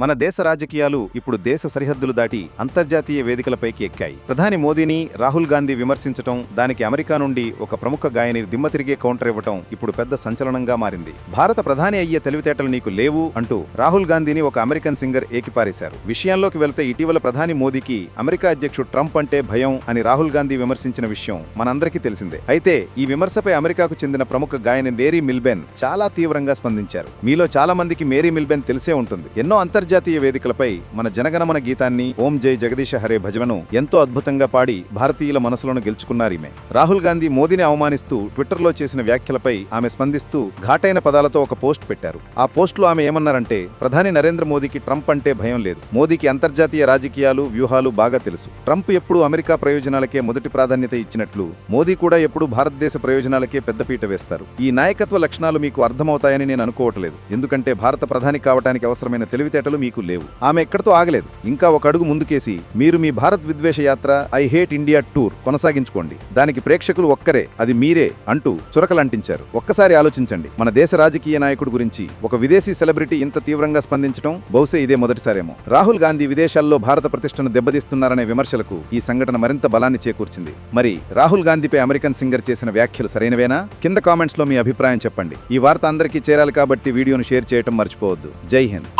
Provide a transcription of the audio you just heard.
మన దేశ రాజకీయాలు ఇప్పుడు దేశ సరిహద్దులు దాటి అంతర్జాతీయ వేదికలపైకి ఎక్కాయి. ప్రధాని మోదీని రాహుల్ గాంధీ విమర్శించటం దానికి అమెరికా నుండి ఒక ప్రముఖ గాయని దిమ్మ తిరిగే కౌంటర్ ఇవ్వటం ఇప్పుడు పెద్ద సంచలనంగా మారింది. భారత ప్రధాని అయ్యే తెలివితేటలు నీకు లేవు అంటూ రాహుల్ గాంధీని ఒక అమెరికన్ సింగర్ ఏకిపారేశారు. విషయంలోకి వెళ్తే ఇటీవల ప్రధాని మోదీకి అమెరికా అధ్యక్షుడు ట్రంప్ అంటే భయం అని రాహుల్ గాంధీ విమర్శించిన విషయం మనందరికీ తెలిసిందే. అయితే ఈ విమర్శపై అమెరికాకు చెందిన ప్రముఖ గాయని మేరీ మిల్బెన్ చాలా తీవ్రంగా స్పందించారు. మీలో చాలా మందికి మేరీ మిల్బెన్ తెలిసే ఉంటుంది. ఎన్నో అంతర్జాతీయ వేదికలపై మన జనగణమన గీతాన్ని ఓం జై జగదీశ హరే భజనను ఎంతో అద్భుతంగా పాడి భారతీయుల మనసులను గెలుచుకున్నారీమె రాహుల్ గాంధీ మోదీని అవమానిస్తూ ట్విట్టర్లో చేసిన వ్యాఖ్యలపై ఆమె స్పందిస్తూ ఘాటైన పదాలతో ఒక పోస్ట్ పెట్టారు. ఆ పోస్టులో ఆమె ఏమన్నారంటే ప్రధాని నరేంద్ర మోదీకి ట్రంప్ అంటే భయం లేదు. మోదీకి అంతర్జాతీయ రాజకీయాలు వ్యూహాలు బాగా తెలుసు. ట్రంప్ ఎప్పుడూ అమెరికా ప్రయోజనాలకే మొదటి ప్రాధాన్యత ఇచ్చినట్లు మోదీ కూడా ఎప్పుడూ భారతదేశ ప్రయోజనాలకే పెద్దపీట వేస్తారు. ఈ నాయకత్వ లక్షణాలు మీకు అర్థమవుతాయని నేను అనుకోవట్లేదు. ఎందుకంటే భారత ప్రధాని కావటానికి అవసరమైన తెలివితేటలు మీకు లేవు. ఆమె ఎక్కడితో ఆగలేదు. ఇంకా ఒక అడుగు ముందుకేసి మీరు మీ భారత్ విద్వేష యాత్ర ఐ హేట్ ఇండియా టూర్ కొనసాగించుకోండి. దానికి ప్రేక్షకులు ఒక్కరే అది మీరే అంటూ చురకలంటించారు. ఒక్కసారి ఆలోచించండి. మన దేశ రాజకీయ నాయకుడు గురించి ఒక విదేశీ సెలబ్రిటీ ఇంత తీవ్రంగా స్పందించడం బహుశా ఇదే మొదటిసారేమో. రాహుల్ గాంధీ విదేశాల్లో భారత ప్రతిష్టను దెబ్బతీస్తున్నారనే విమర్శలకు ఈ సంఘటన మరింత బలాన్ని చేకూర్చింది. మరి రాహుల్ గాంధీపై అమెరికన్ సింగర్ చేసిన వ్యాఖ్యలు సరైనవేనా? కింద కామెంట్స్లో మీ అభిప్రాయం చెప్పండి. ఈ వార్త అందరికీ చేరాలి కాబట్టి వీడియోను షేర్ చేయటం మర్చిపోవద్దు. జై హింద్.